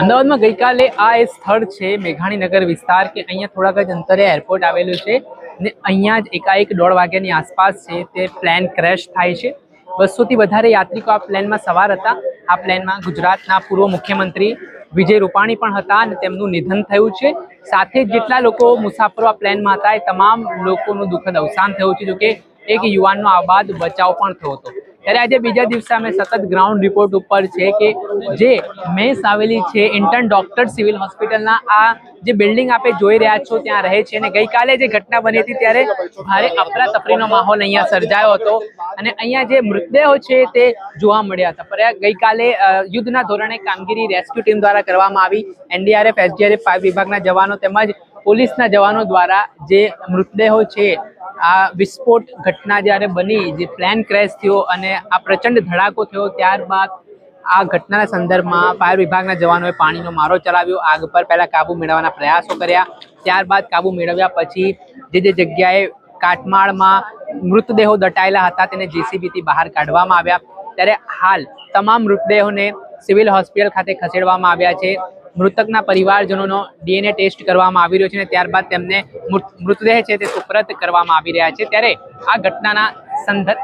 અમદાવાદમાં ગઈકાલે આ એ સ્થળ છે, મેઘાણીનગર વિસ્તાર, કે અહીંયા થોડાક જ અંતરે એરપોર્ટ આવેલું છે ને અહીંયા જ એકાએક દોઢ વાગ્યાની આસપાસ છે તે પ્લેન ક્રેશ થાય છે. બસોથી વધારે યાત્રિકો આ પ્લેનમાં સવાર હતા. આ પ્લેનમાં ગુજરાતના પૂર્વ મુખ્યમંત્રી વિજય રૂપાણી પણ હતા અને તેમનું નિધન થયું છે. સાથે જેટલા લોકો મુસાફરો આ પ્લેનમાં હતા એ તમામ લોકોનું દુઃખદ અવસાન થયું છે, જોકે એક યુવાનનો આબાદ બચાવ પણ થયો હતો. ત્યારે આજે બીજા દિવસે અમે સતત ગ્રાઉન્ડ રિપોર્ટ ઉપર છે કે જે મેસ આવેલી છે ઇન્ટર્ન ડોક્ટર સિવિલ હોસ્પિટલના આ જે બિલ્ડિંગ આપે જોઈ રહ્યા છો, ત્યાં રહે છે અને ગઈકાલે જે ઘટના બની હતી ત્યારે ભારે અફરાતફરીનો માહોલ અહીંયા સર્જાયો હતો અને અહીંયા જે મૃતદેહો છે તે જોવા મળ્યા હતા. પર ગઈકાલે યુદ્ધના ધોરણે કામગીરી રેસ્ક્યુ ટીમ દ્વારા કરવામાં આવી. એનડીઆરએફ, એસડીઆરએફ વિભાગના જવાનો તેમજ પોલીસના જવાનો દ્વારા જે મૃતદેહો છે આ વિસ્ફોટ ઘટના જ્યારે બની, જે પ્લેન ક્રેશ થયો અને આ પ્રચંડ ધડાકો થયો, ત્યારબાદ આ ઘટનાના સંદર્ભમાં ફાયર વિભાગના જવાનોએ પાણીનો મારો ચલાવ્યો, આગ પર પહેલાં કાબુ મેળવવાના પ્રયાસો કર્યા, ત્યારબાદ કાબુ મેળવ્યા પછી જે જે જગ્યાએ કાટમાળમાં મૃતદેહો દટાયેલા હતા તેને જેસીબીથી બહાર કાઢવામાં આવ્યા. ત્યારે હાલ તમામ મૃતદેહોને સિવિલ હોસ્પિટલ ખાતે ખસેડવામાં આવ્યા છે. મૃતકના પરિવારજનોનો ડીએનએ ટેસ્ટ કરવામાં આવી રહ્યો છે અને ત્યારબાદ તેમને મૃતદેહ છે તે સુપ્રત કરવામાં આવી રહ્યા છે. ત્યારે આ ઘટનાના સંદર્ભ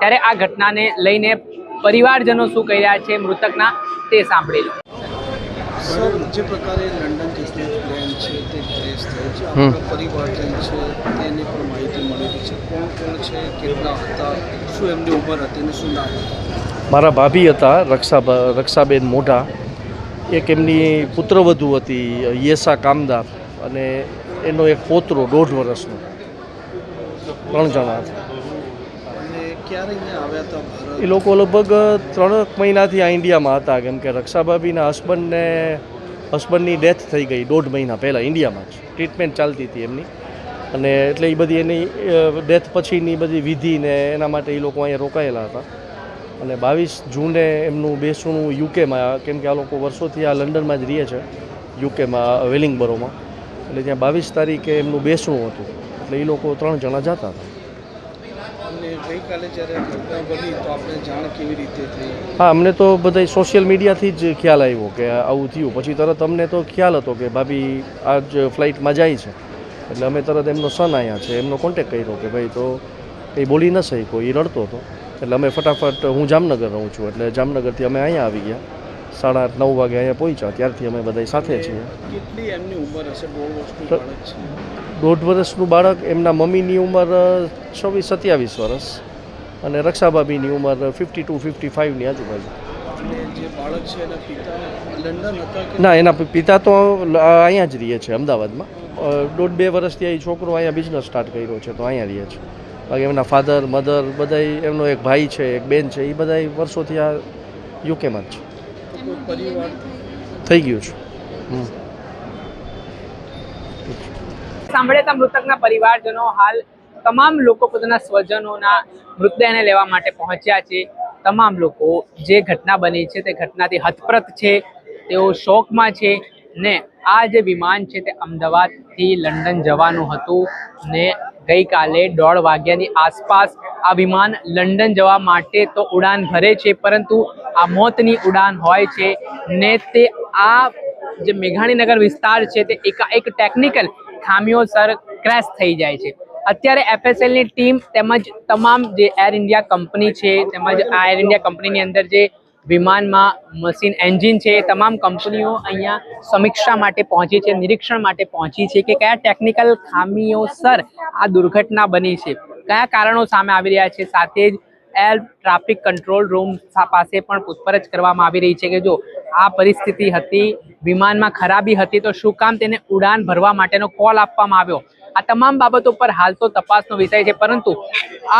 ત્યારે આ ઘટનાને લઈને પરિવારજનો શું કહી રહ્યા છે મૃતકના તે સાંભળી લો. સર જે પ્રકારે લંડન જતી પ્લેન છે તે ક્રેશ થયો છે. આપણા પરિવારજન છે તેની પણ માહિતી મળેલી છે. કોણ કોણ છે કેટલા હતા શું એમની ઉંમર હતી અને શું નામ મારા ભાભી હતા રક્ષા રક્ષાબેન મોઢા. એક એમની પુત્રવધુ હતી યેસા કામદાર અને એનો એક પોતરો દોઢ વર્ષનો. ત્રણ જણા હતા. એ લોકો લગભગ ત્રણ મહિનાથી આ ઇન્ડિયામાં હતા કેમ કે રક્ષાભાભીના હસબન્ડને હસબન્ડની ડેથ થઈ ગઈ દોઢ મહિના પહેલાં ઇન્ડિયામાં જ. ટ્રીટમેન્ટ ચાલતી હતી એમની. અને એટલે એ બધી એની ડેથ પછીની બધી વિધિ ને એના માટે એ લોકો અહીંયા રોકાયેલા હતા. અને બાવીસ જૂને એમનું બેસણું યુકેમાં કેમ કે આ લોકો વર્ષોથી આ લંડનમાં જ રહે છે યુકેમાં વેલિંગબરોમાં. એટલે ત્યાં બાવીસ તારીખે એમનું બેસણું હતું. એટલે એ લોકો ત્રણ જણા જતા હતા. હા અમને તો બધા સોશિયલ મીડિયાથી જ ખ્યાલ આવ્યો કે આવું થયું. પછી તરત અમને તો ખ્યાલ હતો કે ભાભી આજ ફ્લાઇટમાં જાય છે. એટલે અમે તરત એમનો સન આવ્યા છે એમનો કોન્ટેક કર્યો કે ભાઈ તો એ બોલી ન શક્યો એ રડતો હતો. એટલે અમે ફટાફટ હું જામનગર રહું છું એટલે જામનગરથી અમે અહીંયા આવી ગયા. સાડા આઠ નવ વાગે અહીંયા પહોંચ્યા. ત્યારથી અમે બધા સાથે છીએ. કેટલી એમની ઉંમર હશે? દોઢ વર્ષનું બાળક એમના મમ્મીની ઉંમર છવ્વીસ સત્યાવીસ વર્ષ. અને રક્ષાબાબીની ઉંમર ફિફ્ટી ટુ ફિફ્ટી ફાઇવની આજુબાજુ. ના એના પિતા તો અહીંયા જ રહે છે અમદાવાદમાં. દોઢ બે વર્ષથી અહીં છોકરો અહીંયા બિઝનેસ સ્ટાર્ટ કર્યો છે તો અહીંયા રહે છે. બાકી એમના ફાધર મધર બધાય એમનો એક ભાઈ છે એક બેન છે એ બધાય વર્ષોથી આ યુકેમાં જ છે. થઈ ગયું છે. સાંભળ્યા મૃતકના પરિવારજનો હાલ તમામ લોકો પોતાના સ્વજનોના મૃતદેહને લેવા માટે પહોંચ્યા છે. તમામ લોકો જે ઘટના બની છે તે ઘટનાથી હતપ્રત છે તેઓ શોકમાં છે ને આ જે વિમાન છે તે અમદાવાદથી લંડન જવાનું હતું ને ગઈકાલે દોઢ વાગ્યાની આસપાસ આ વિમાન લંડન જવા માટે તો ઉડાન ભરે છે, પરંતુ આ મોતની ઉડાન હોય છે ને તે આ જે મેઘાણીનગર વિસ્તાર છે તે એકાએક ટેકનિકલ ખામીઓસર ક્રેશ થઈ જાય છે. અત્યારે એફએસએલની ટીમ તેમજ તમામ જે એર ઇન્ડિયા કંપની છે તેમજ આ એર ઇન્ડિયા કંપનીની અંદર જે વિમાનમાં મશીન એન્જિન છે, એ તમામ કંપનીઓ અહીંયા સમીક્ષા માટે પહોંચી છે, નિરીક્ષણ માટે પહોંચી છે કે કયા ટેકનિકલ ખામીઓસર આ દુર્ઘટના બની છે. કયા કારણો સામે આવી રહ્યા છે, સાથે જ એર ટ્રાફિક કંટ્રોલ રૂમ પાસે પણ પૂછપરછ કરવામાં આવી રહી છે કે જો આ પરિસ્થિતિ હતી, વિમાનમાં ખરાબી હતી, તો શું કામ તેને ઉડાન ભરવા માટેનો કોલ આપવામાં આવ્યો? આ તમામ બાબતો પર હાલ તો તપાસનો વિષય છે, પરંતુ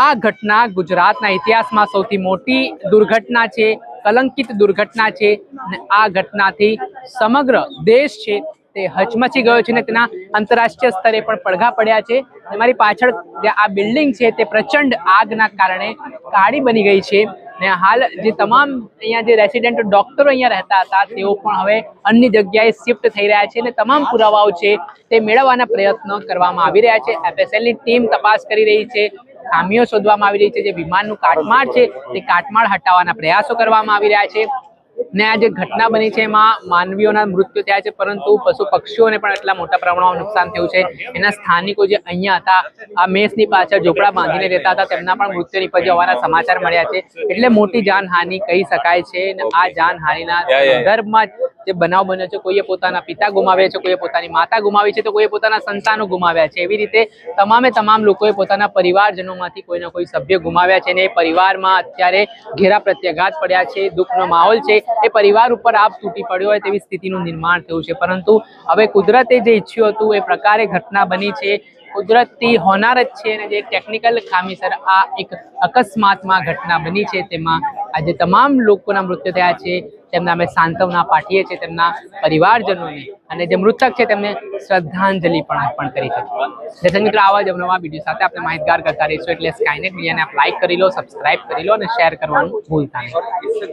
આ ઘટના ગુજરાતના ઇતિહાસમાં સૌથી મોટી દુર્ઘટના છે કલંકિત દુર્ઘટના છે અને આ ઘટનાથી સમગ્ર દેશ છે તે હચમચી ગયો છે ને તેના આંતરરાષ્ટ્રીય સ્તરે પણ પડઘા પડ્યા છે. અને મારી પાછળ જે આ બિલ્ડિંગ છે તે પ્રચંડ આગના કારણે કાળી બની ગઈ છે. ને હાલ જે તમામ અહીંયા જે રેસિડેન્ટ ડોક્ટરો અહીંયા રહેતા હતા, તેઓ પણ હવે અન્ય જગ્યાએ શિફ્ટ થઈ રહ્યા છે અને તમામ પુરાવાઓ છે તે મેળવવાના પ્રયત્નો કરવામાં આવી રહ્યા છે. એફએસએલની ટીમ તપાસ કરી રહી છે. ખામીઓ શોધવામાં આવી રહી છે જે વિમાનનું કાટમાળ છે તે કાટમાળ હટાવવાના પ્રયાસો કરવામાં આવી રહ્યા છે. ને આ જે ઘટના બની છે એમાં માનવીઓના મૃત્યુ થયા છે પરંતુ પશુ પક્ષીઓને પણ એટલા મોટા પ્રમાણમાં નુકસાન થયું છે. એના સ્થાનિકો જે અહીંયા હતા આ મેસની પાછળ ઝોપડા બાંધીને રહેતા હતા તેમના પણ મૃત્યુ નીપજ્યા હોવાના સમાચાર મળ્યા છે. એટલે મોટી જાનહાનિ કહી શકાય છે અને આ જાનહાનિના સંદર્ભમાં જ બનાવ બન્યો છે, કોઈએ પોતાના પિતા ગુમાવ્યા છે, કોઈએ પોતાની માતા ગુમાવી છે, તો કોઈએ પોતાના સંતાનો ગુમાવ્યા છે. એવી રીતે તમામે તમામ લોકોએ પોતાના પરિવારજનોમાંથી કોઈના કોઈ સભ્ય ગુમાવ્યા છે અને એ પરિવારમાં અત્યારે ઘેરા પ્રત્યાઘાત પડ્યા છે, દુઃખનો માહોલ છે, એ પરિવાર ઉપર આપ તૂટી પડ્યો હોય તેવી સ્થિતિનું નિર્માણ થયું છે. પરંતુ હવે કુદરતે જે ઈચ્છ્યું હતું, એ પ્રકારે ઘટના બની છે. કુદરતથી હોનાર જ છે અને જે ટેકનિકલ ખામીસર આ એક અકસ્માતમાં ઘટના બની છે, તેમાં આજે તમામ લોકોના મૃત્યુ થયા છે. તેમના અમે સાંત્વના પાઠીએ છીએ તેમના પરિવારજનોને અને જે મૃતક છે તેમને શ્રદ્ધાંજલિ પણ અર્પણ કરી છે દર્શક મિત્રો, આવા જ નવા વીડિયો સાથે આપણે માહિતગાર કરતા રહીશું. એટલે સ્કાયનેટ મીડિયાને આપ લાઇક કરી લો સબસ્ક્રાઇબ કરી લો અને શેર કરવાનું ભૂલતા નહીં.